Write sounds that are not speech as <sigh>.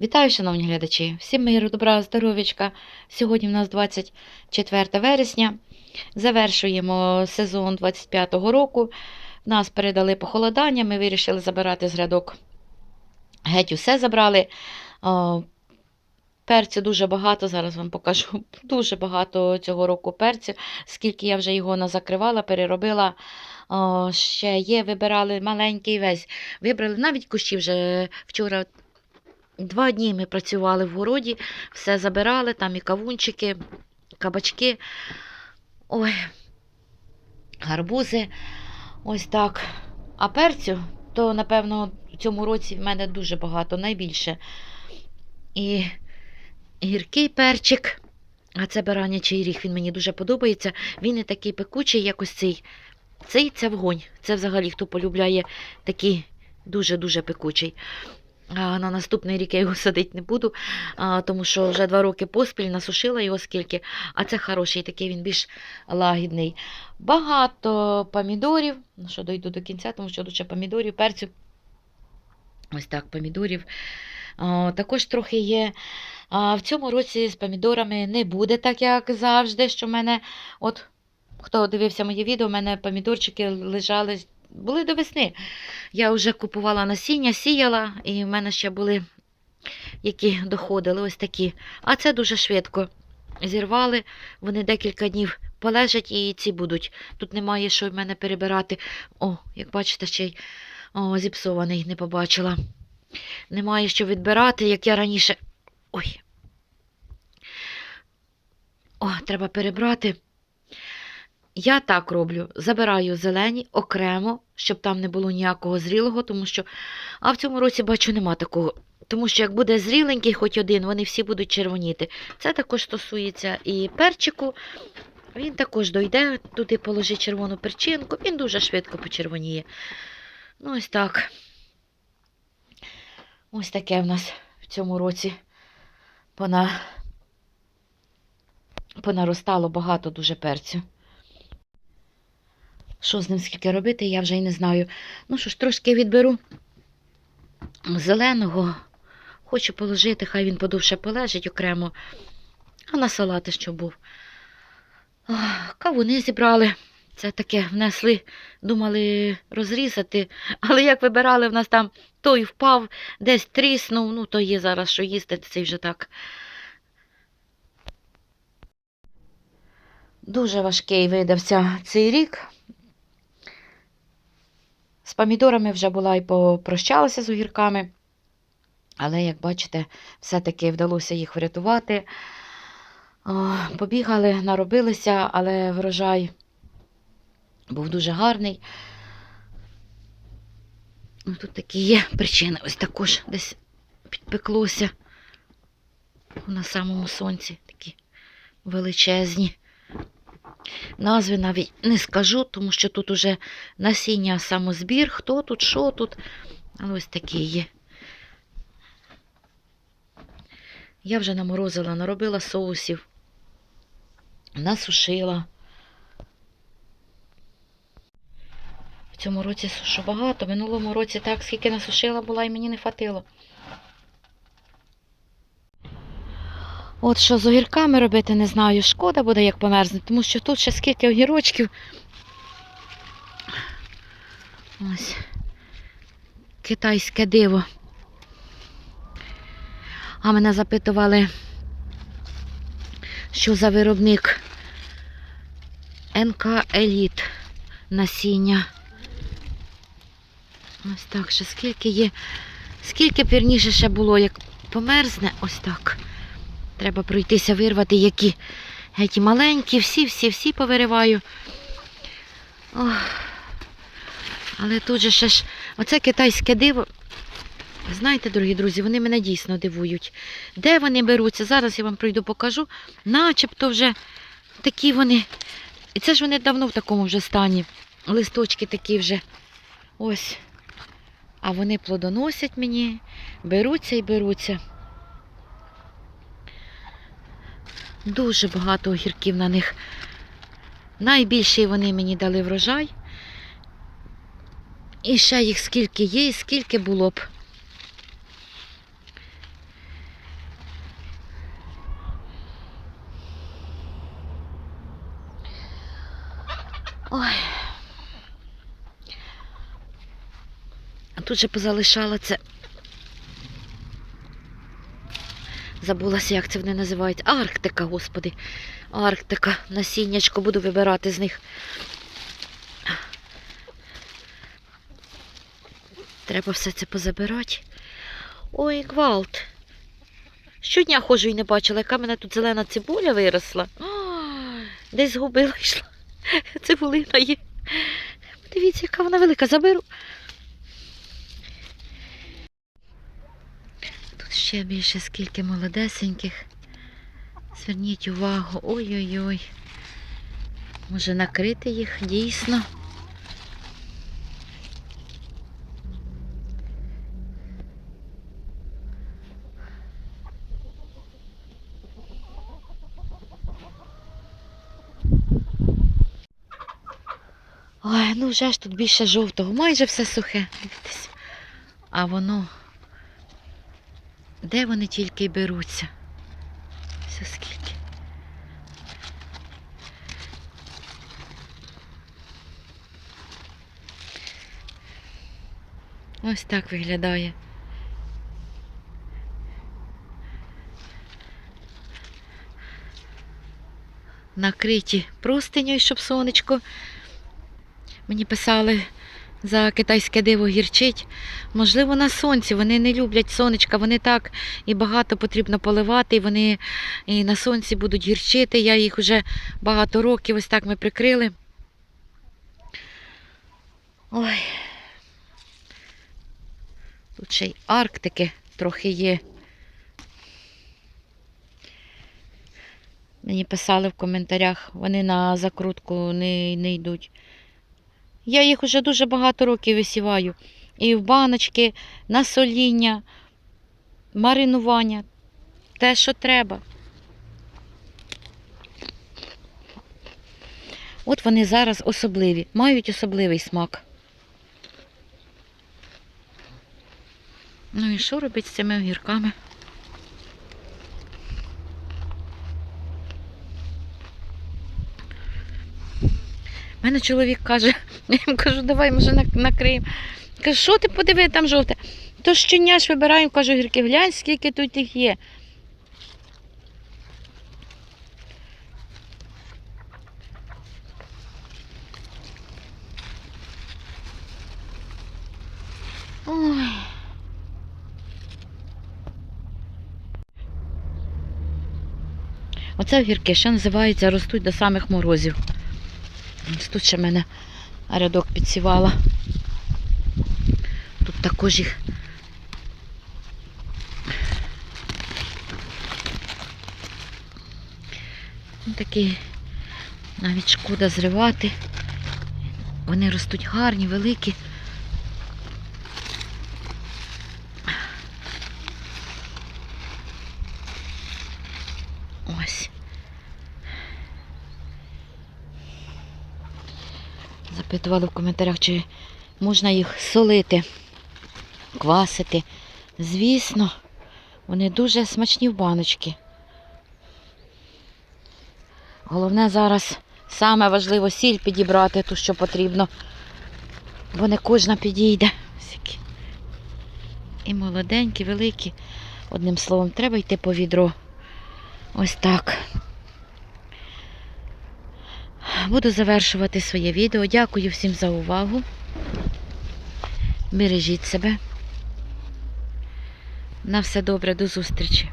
Вітаю, шановні глядачі! Всім миру, добра, здоров'ячка. Сьогодні в нас 24 вересня. Завершуємо сезон 25-го року. Нас передали похолодання, ми вирішили забирати з рядок. Геть усе забрали. Перцю дуже багато, зараз вам покажу. <laughs> Дуже багато цього року перцю, скільки я вже його назакривала, переробила. Ще є, вибирали маленький весь. Вибрали навіть кущі вже вчора Два дні ми працювали в городі, все забирали, там і кавунчики, кабачки, ой, гарбузи. Ось так. А перцю, то, напевно, в цьому році в мене дуже багато, найбільше. І гіркий перчик, а це баранячий ріг, він мені дуже подобається. Він не такий пекучий, як ось цей. Цей це вогонь. Це взагалі, хто полюбляє такий дуже-дуже пекучий. На наступний рік я його <laughs> садити не буду, тому що вже два роки поспіль насушила його скільки, а це хороший, такий він більш лагідний. Багато помідорів. Ну що, дойду до кінця, тому що ще помідорів, перцю. Ось так, помідорів. Також трохи є. В цьому році з помідорами не буде так, як завжди, що в мене, от хто дивився мої відео, у мене помідорчики лежали були до весни. Я вже купувала насіння, сіяла, і в мене ще були, які доходили, ось такі. А це дуже швидко. Зірвали, вони декілька днів полежать і ці будуть. Тут немає що в мене перебирати. О, як бачите, ще й о, зіпсований, не побачила. Немає що відбирати, як я раніше. Ой. О, треба перебрати. Я так роблю: забираю зелені окремо, щоб там не було ніякого зрілого, тому що. А в цьому році бачу, нема такого. Тому що як буде зріленький хоч один, вони всі будуть червоніти. Це також стосується і перчику. Він також дойде, туди положи червону перчинку, він дуже швидко почервоніє. Ну, ось так. Ось таке в нас в цьому році пона... понаростало багато дуже перцю. Що з ним скільки робити, я вже й не знаю. Ну що ж, трошки відберу зеленого. Хочу положити, хай він подовше полежить окремо. А на салати що був. Кавуни зібрали. Це таке внесли, думали розрізати. Але як вибирали, в нас там той впав, десь тріснув, ну то є зараз що їсти, цей вже так. Дуже важкий видався цей рік. З помідорами вже була і попрощалася з огірками, але, як бачите, все-таки вдалося їх врятувати. Побігали, наробилися, але врожай був дуже гарний. Ну, Тут такі є причини, ось також десь підпеклося на самому сонці такі величезні. Назви навіть не скажу, тому що тут уже насіння самозбір, хто тут, що тут. Але ось такі є. Я вже наморозила, наробила соусів, насушила. В цьому році сушу багато, в минулому році так, скільки насушила була, і мені не хватило. От що з огірками робити, не знаю. Шкода буде, як померзне, тому що тут ще скільки огірочків. Ось. Китайське диво. А мене запитували, що за виробник НК Еліт насіння. Ось так, ще скільки є. Скільки пірніше ще було, як померзне, ось так. Треба пройтися, вирвати, які геть маленькі, всі-всі-всі повириваю. Ох. Але тут же ще ж оце китайське диво. Знаєте, дорогі друзі, вони мене дійсно дивують. Де вони беруться? Зараз я вам пройду покажу. Начебто вже такі вони. І це ж вони давно в такому вже стані. Листочки такі вже. Ось. А вони плодоносять мені, беруться і беруться. Дуже багато огірків на них. Найбільший вони мені дали врожай. І ще їх скільки є, і скільки було б. Ой. А тут же позалишала це Забулася, як це вони називають. Арктика, господи. Арктика. Насіннячко буду вибирати з них. Треба все це позабирати. Ой, гвалт. Щодня ходжу і не бачила, яка мене тут зелена цибуля виросла. Ой, Десь згубила <laughs> йшла. Цибулина є. Дивіться, яка вона велика. Заберу. Тут ще більше скільки молодесеньких. Зверніть увагу. Ой-ой-ой. Може накрити їх дійсно. Ой, ну вже ж тут більше жовтого, майже все сухе. А воно. Де вони тільки й беруться? Все скільки. Ось так виглядає. Накриті простиню, щоб сонечко. Мені писали за китайське диво гірчить. Можливо, на сонці. Вони не люблять сонечка, вони так і багато потрібно поливати, і вони і на сонці будуть гірчити. Я їх вже багато років ось так ми прикрили. Ой. Тут ще й Арктики трохи є. Мені писали в коментарях, вони на закрутку не, не йдуть. Я їх вже дуже багато років висіваю. І в баночки, на соління, маринування. Те, що треба. От вони зараз особливі, мають особливий смак. Ну і що робить з цими огірками? У мене чоловік каже, <laughs> я йому кажу, давай може нак- накриємо. Каже, що ти подиви, там жовте. То щеня ж вибираємо, кажу, гірки, глянь, скільки тут їх є. Ой. Оце огірки, ще називаються, ростуть до самих морозів. Тут ще мене рядок підсівала. Тут також їх. Такий навіть шкода зривати. Вони ростуть гарні, великі. Ось. Запитували в коментарях, чи можна їх солити, квасити. Звісно, вони дуже смачні в баночки. Головне зараз саме важливо сіль підібрати, ту, що потрібно, бо не кожна підійде. І молоденькі, великі. Одним словом, треба йти по відро. Ось так. Буду завершувати своє відео. Дякую всім за увагу. Бережіть себе. На все добре, до зустрічі!